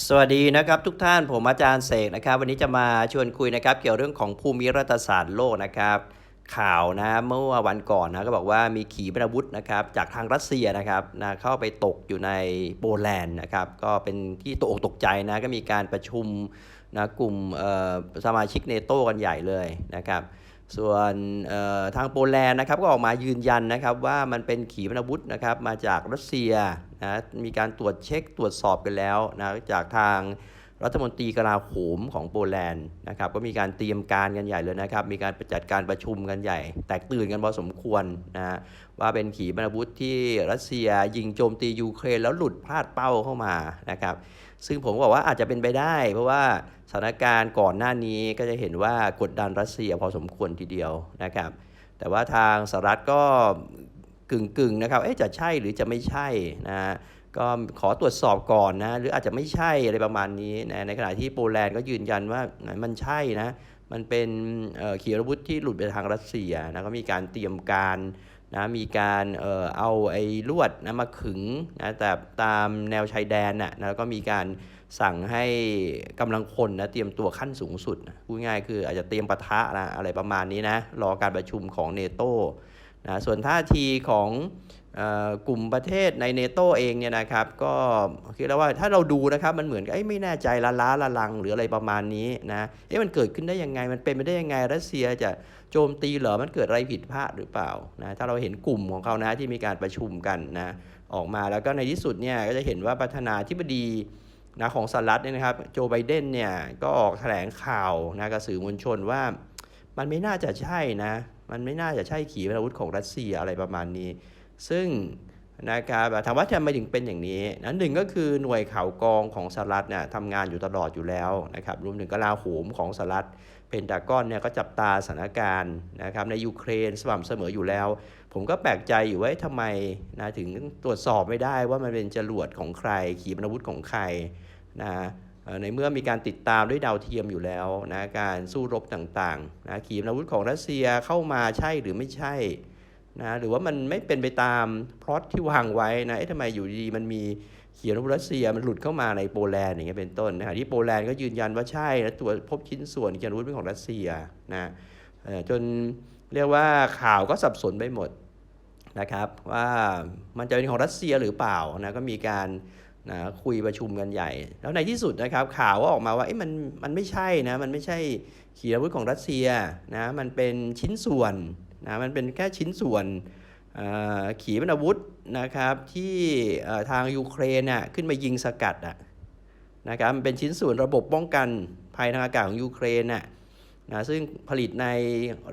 สวัสดีนะครับทุกท่านผมอาจารย์เสกนะครับ วันนี้จะมาชวนคุยนะครับ เกี่ยวเรื่องของภูมิรัฐศาสตร์โลกนะครับ ข่าวนะเมื่อวันก่อนนะก็บอกว่ามีขีปนาวุธนะครับจากทางรัสเซียนะครับนะเข้าไปตกอยู่ในโปแลนด์นะครับ ก็เป็นที่ตกอกตกใจนะก็มีการประชุมนะกลุ่มเอ่อสมาชิกเนโตกันใหญ่เลยนะครับส่วนเอ่อทางโปแลนด์นะครับก็ออกมายืนยันนะครับว่ามันเป็นขีปนาวุธนะครับมาจากรัสเซีย นะมีการตรวจเช็คตรวจสอบกันแล้วนะจากทางรัฐมนตรีกลาโหมของโปแลนด์นะครับก็มีการเตรียมการกันใหญ่เลยนะครับ มีการจัดการประชุมกันใหญ่ แตกตื่นกันพอสมควรนะฮะว่าเป็นขีปนาวุธที่รัสเซียยิงโจมตียูเครนแล้วหลุดพลาดเป้าเข้ามานะครับซึ่งผมบอกว่าอาจจะเป็นไปได้ เพราะว่าสถานการณ์ก่อนหน้านี้ก็จะเห็นว่ากดดันรัสเซียพอสมควรทีเดียวนะครับแต่ว่าทางสหรัฐก็ กึ่งกึ่งๆนะครับ เอ๊ะจะใช่หรือจะไม่ใช่นะก็ขอตรวจสอบก่อนนะ หรืออาจจะไม่ใช่อะไรประมาณนี้นะในขณะที่โปแลนด์ก็ยืนยันว่ามันใช่นะ มันเป็นเอ่อขีปนาวุธที่หลุดไปทางรัสเซียนะก็มีการเตรียมการนะมีการเอ่อเอาไอ้ลวดนะมาขึงนะแต่ตามแนวชายแดนน่ะนะแล้วก็มีการสั่งให้กำลังพลนะเตรียมตัวขั้นสูงสุดนะพูดง่ายคืออาจจะเตรียมปะทะนะอะไรประมาณนี้นะรอการประชุมของเนโต นะส่วนท่าทีของกลุ่มประเทศในเนโตเองเนี่ยนะครับ ก็คิดแล้วว่าถ้าเราดูนะครับมันเหมือนกับไม่แน่ใจละล้าละลังหรืออะไรประมาณนี้นะเอ๊ะมันเกิดขึ้นได้ยังไงมันเป็นไปได้ยังไงรัสเซียจะโจมตีเหรอมันเกิดอะไรผิดพลาดหรือเปล่านะถ้าเราเห็นกลุ่มของเขานะที่มีการประชุมกันนะออกมาแล้วก็ในที่สุดเนี่ยก็จะเห็นว่าประธานาธิบดีนะของสหรัฐเนี่ยนะครับโจไบเดนเนี่ยก็ออกแถลงข่าวนะกับสื่อมวลชนว่า มันไม่น่าจะใช่นะ มันไม่น่าจะใช่ขีปนาวุธของรัสเซียอะไรประมาณนี้ ซึ่งนะครับถามว่าทำไมถึงเป็นอย่างนี้ นั้นหนึ่งก็คือหน่วยข่าวกองของสหรัฐเนี่ยทำงานอยู่ตลอดอยู่แล้วนะครับ รวมถึงกลาโหมของสหรัฐ เพนตากอนเนี่ยก็จับตาสถานการณ์นะครับในยูเครนสม่ำเสมออยู่แล้ว ผมก็แปลกใจอยู่ว่าทำไมนะถึงตรวจสอบไม่ได้ว่ามันเป็นจรวดของใคร ขีปนาวุธของใครนะ ในเมื่อมีการติดตามด้วยดาวเทียมอยู่แล้วนะการสู้รบต่างๆนะขีปนาวุธของรัสเซียเข้ามาใช่หรือไม่ใช่นะหรือว่ามันไม่เป็นไปตามพลอตที่วางไว้นะเอ๊ะทำไมอยู่ดีมันมีขีปนาวุธรัสเซียมันหลุดเข้ามาในโปแลนด์อย่างเงี้ยเป็นต้นนะที่โปแลนด์ก็ยืนยันว่าใช่นะตัวพบชิ้นส่วนขีปนาวุธเป็นของรัสเซียนะจนเรียกว่าข่าวก็สับสนไปหมดนะครับว่ามันจะเป็นของรัสเซียหรือเปล่านะก็มีการ นะคุยประชุมกันใหญ่ แล้วในที่สุดนะครับข่าวก็ออกมาว่าเอ๊ะมันมันไม่ใช่นะมันไม่ใช่ขีปนาวุธของรัสเซียนะมันเป็นชิ้นส่วนนะมันเป็นแค่ชิ้นส่วนขีปนาวุธนะครับที่ทางยูเครนน่ะขึ้นมายิงสกัดอะนะครับมันเป็นชิ้นส่วนระบบป้องกันภัยทางอากาศของยูเครนน่ะนะซึ่งผลิตใน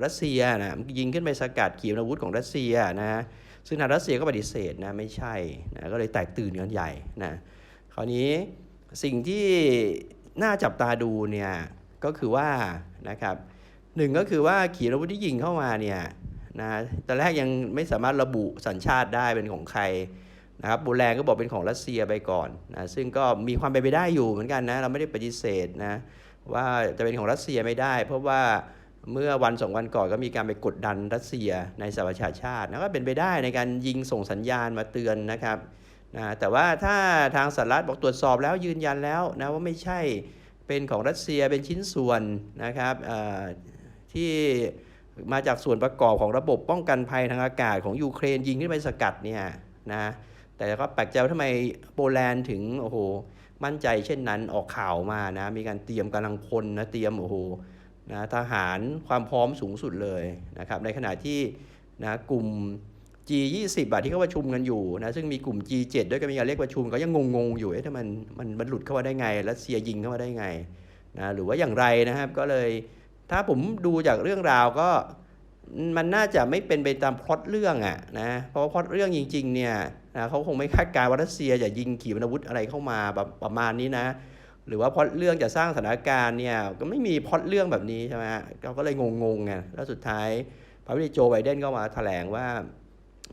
รัสเซียนะยิงขึ้นไปสกัดขีปนาวุธของรัสเซียนะ ซึ่งทางรัสเซียก็ปฏิเสธนะไม่ใช่นะก็เลยแตกตื่นกันใหญ่นะคราวนี้สิ่งที่น่าจับตาดูเนี่ยก็คือว่านะครับหนึ่งก็คือว่าขีปนาวุธที่ยิงเข้ามาเนี่ยนะตอนแรกยังไม่สามารถระบุสัญชาติได้เป็นของใครนะครับโบแลนด์ก็บอกเป็นของรัสเซียไปก่อนนะซึ่งก็มีความเป็นไปได้อยู่เหมือนกันนะเราไม่ได้ปฏิเสธนะว่าจะเป็นของรัสเซียไม่ได้ เพราะว่า เมื่อวันสองวันก่อนก็มีการไปกดดันรัสเซียในสหประชาชาตินะก็เป็นไปได้ในการยิงส่งสัญญาณมาเตือนนะครับนะแต่ว่าถ้าทางสหรัฐบอกตรวจสอบแล้วยืนยันแล้วนะว่าไม่ใช่เป็นของรัสเซียเป็นชิ้นส่วนนะครับเอ่อที่มาจากส่วนประกอบของระบบป้องกันภัยทางอากาศของยูเครนยิงขึ้นไปสกัดเนี่ยนะแต่ก็แปลกใจว่าทำไมโปแลนด์ถึงโอ้โหมั่นใจเช่นนั้นออกข่าวมานะมีการเตรียมกำลังพลนะเตรียมโอ้โห นะทหารความพร้อมสูงสุดเลยนะครับในขณะที่นะกลุ่ม G20 อะที่เขาประชุมกันอยู่นะซึ่งมีกลุ่ม G7 ด้วยก็มีการเรียกประชุมก็ยังงงๆอยู่เอ๊ะถ้ามันมันมันหลุดเข้ามาได้ไงรัสเซียยิงเข้ามาได้ไงนะหรือว่าอย่างไรนะครับก็เลยถ้าผมดูจากเรื่องราวก็มันน่าจะไม่เป็นไปตามพล็อตเรื่องอะนะเพราะว่าพล็อตเรื่องจริงๆเนี่ยนะเขาคงไม่คาดการณ์ว่ารัสเซียจะยิงขีปนาวุธอะไรเข้ามาแบบประมาณนี้นะ หรือว่าพอตเรื่องจะสร้างสถานการณ์เนี่ยก็ไม่มีพอตเรื่องแบบนี้ใช่ไหมเราก็เลยงงๆไงแล้วสุดท้ายพระวิโจไบเดนก็มาแถลงว่า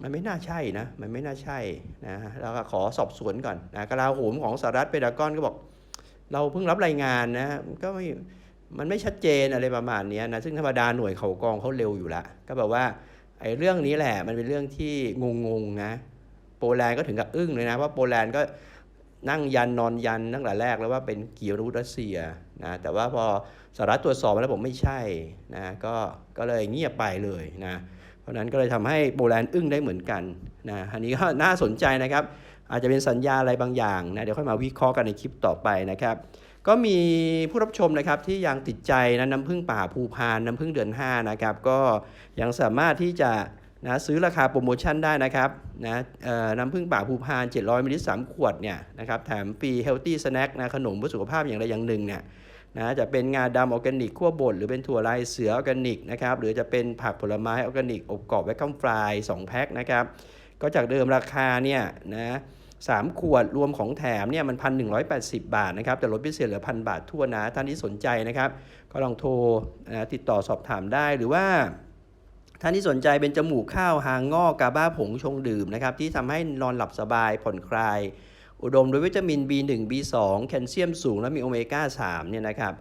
มันไม่น่าใช่นะ มันไม่น่าใช่นะแล้วก็ขอสอบสวนก่อนนะกลาโหมของสหรัฐเปดากอนก็บอก เราเพิ่งรับรายงานนะก็ไม่มันไม่ชัดเจนอะไรประมาณนี้นะซึ่งธรรมดาหน่วยเขากองเขาเร็วอยู่ละก็แบบว่าไอ้เรื่องนี้แหละมันเป็นเรื่องที่งงๆนะโปแลนด์ก็ถึงกับอึ้งเลยนะว่าโปแลนด์ก็ นั่งยันนอนยันตั้งแต่แรกแล้วว่าเป็นขีปนาวุรัสเซียนะแต่ว่าพอสหรัฐตรวจสอบมาแล้วผมไม่ใช่นะก็ก็เลยเงียบไปเลยนะเพราะนั้นก็เลยทำให้โปแลนด์อึ้งได้เหมือนกันนะอันนี้ก็น่าสนใจนะครับ อาจจะเป็นสัญญาอะไรบางอย่างนะเดี๋ยวค่อยมาวิเคราะห์กันในคลิปต่อไปนะครับ ก็มีผู้รับชมนะครับที่ยังติดใจนะน้ำผึ้งป่าภูพานน้ำผึ้งเดือน5นะครับก็ยังสามารถที่จะ นะซื้อราคาโปรโมชั่นได้นะครับนะเอ่อน้ำผึ้งป่าภูพาน 700มิลลิลิตร3ขวดเนี่ยนะครับแถมฟรีเฮลตี้สแน็คนะขนมเพื่อสุขภาพอย่างใดอย่างหนึ่งเนี่ยนะจะเป็นงาดำออร์แกนิกขั้วบดหรือเป็นถั่วลายเสือออร์แกนิกนะครับหรือจะเป็นผักผลไม้ออร์แกนิกอบกรอบแวคคัมฟราย2แพ็คนะครับก็จากเดิมราคาเนี่ยนะสามขวดรวมของแถมเนี่ยมันพันหนึ่งร้อยแปดสิบบาทนะครับแต่ลดพิเศษเหลือพันบาททั่วนะท่านที่สนใจนะครับ ก็ลองโทรนะติดต่อสอบถามได้หรือว่า ท่านที่สนใจเป็นจมูกข้าวหางงอกกาบ้าผงชงดื่มนะครับที่ทำให้นอนหลับสบายผ่อนคลาย อุดมด้วยวิตามิน B1 B2 แคลเซียมสูงและมีโอเมก้า3เนี่ยนะครับ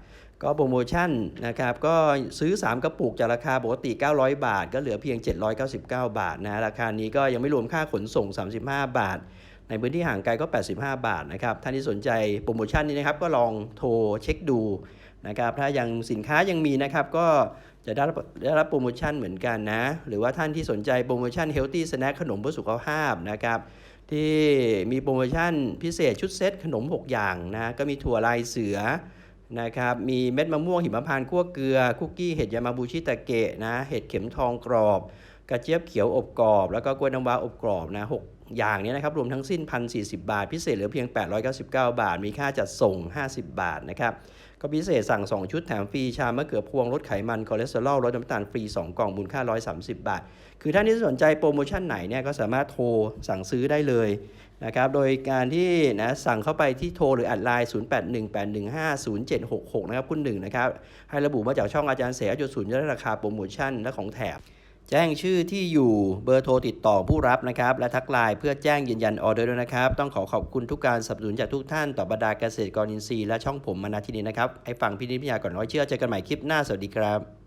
ก็โปรโมชั่นนะครับก็ซื้อ 3 กระปุกจากราคาปกติ 900 บาท ก็เหลือเพียง 799 บาทนะราคานี้ก็ยังไม่รวมค่าขนส่ง 35 บาท ในพื้นที่ห่างไกลก็ 85 บาทนะครับ ท่านที่สนใจโปรโมชั่นนี้นะครับก็ลองโทรเช็คดูนะครับ ถ้ายังสินค้ายังมีนะครับก็จะได้รับได้รับโปรโมชั่นเหมือนกันนะ หรือว่าท่านที่สนใจโปรโมชั่น Healthy Snack ขนมเพื่อสุขภาพนะครับที่มีโปรโมชั่นพิเศษชุดเซตขนม 6 อย่างนะก็มีถั่วลายเสือนะครับมีเม็ดมะม่วงหิมพานต์คั่วเกลือ คุกกี้เห็ดยามาบูชิตะเกะนะเห็ดเข็มทองกรอบ กระเจี๊ยบเขียวอบกรอบ แล้วก็กล้วยน้ำว้าอบกรอบนะหกอย่างนี้นะครับรวมทั้งสิ้น 1,040 บาท พิเศษเหลือเพียง 899 บาท มีค่าจัดส่ง 50 บาทนะครับก็พิเศษสั่ง 2 ชุดแถมฟรีชามะเขือพวงลดไขมันคอเลสเตอรอลลดน้ำตาลฟรี 2 กล่องมูลค่า 130 บาท คือท่านที่สนใจโปรโมชั่นไหนเนี่ยก็สามารถโทรสั่งซื้อได้เลยนะครับโดยการที่นะสั่งเข้าไปที่โทรหรือแอดไลน์ 0818150766 นะครับคุณหนึ่งนะครับให้ระบุมาจากช่องอาจารย์เสยจุดศูนย์จะได้ราคาโปรโมชั่นและของแถม แจ้งชื่อที่อยู่เบอร์โทรติดต่อผู้รับนะครับ และทักไลน์เพื่อแจ้งยืนยันออเดอร์ด้วยนะครับ ต้องขอขอบคุณทุกการสนับสนุนจากทุกท่านต่อบรรดาเกษตรกรอินทรีย์และช่องผมมานาที่นี้นะครับให้ฟังพินิพิยาก่อนร้อยเชื่อเจอกันใหม่คลิปหน้าสวัสดีครับ